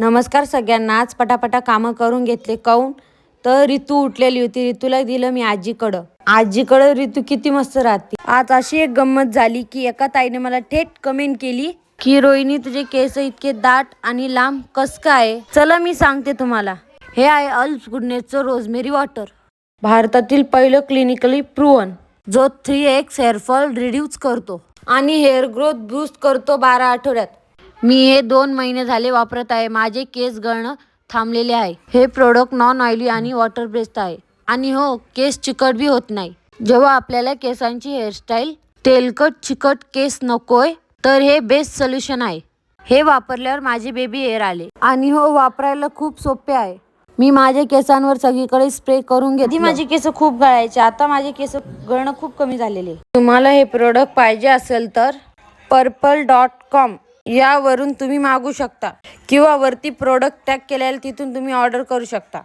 नमस्कार सगळ्यांना. आज पटापटा कामं करून घेतले. काऊन? तर ऋतू उठलेली होती. ऋतूला दिलं मी आजीकडं. आजीकडं ऋतू किती मस्त राहते. आज अशी एक गंमत झाली की एका ताईने मला थेट कमेंट केली की रोहिणी तुझे केस इतके दाट आणि लांब कस काय? चला मी सांगते तुम्हाला. हे आहे अल्स गुडनेसचं रोजमेरी वॉटर. भारतातील पहिलं क्लिनिकली प्रूवन जो three X hair fall reduce करतो आणि हेअर ग्रोथ बूस्ट करतो बारा आठवड्यात. मी हे दोन महिने झाले वापरत आहे. माझे केस गळणं थांबलेले आहे. हे प्रोडक्ट नॉन ऑइली आणि वॉटर बेस्ड आहे. आणि हो केस चिकट बी होत नाही. जेव्हा आपल्याला केसांची हेअरस्टाईल तेलकट चिकट केस नकोय तर हे बेस्ट सोल्युशन आहे. हे वापरल्यावर माझे बेबी हेअर आले. आणि हो वापरायला खूप सोपे आहे. मी माझ्या केसांवर सगळीकडे स्प्रे करून घेतली. माझे केस खूप गळायचे आता माझे केस गळणं खूप कमी झालेले. तुम्हाला हे प्रोडक्ट पाहिजे असेल तर पर्पल डॉट कॉम यावरून तुम्ही मागू शकता. किंवा वरती प्रोडक्ट टॅग केलेलं तिथून तुम्ही ऑर्डर करू शकता.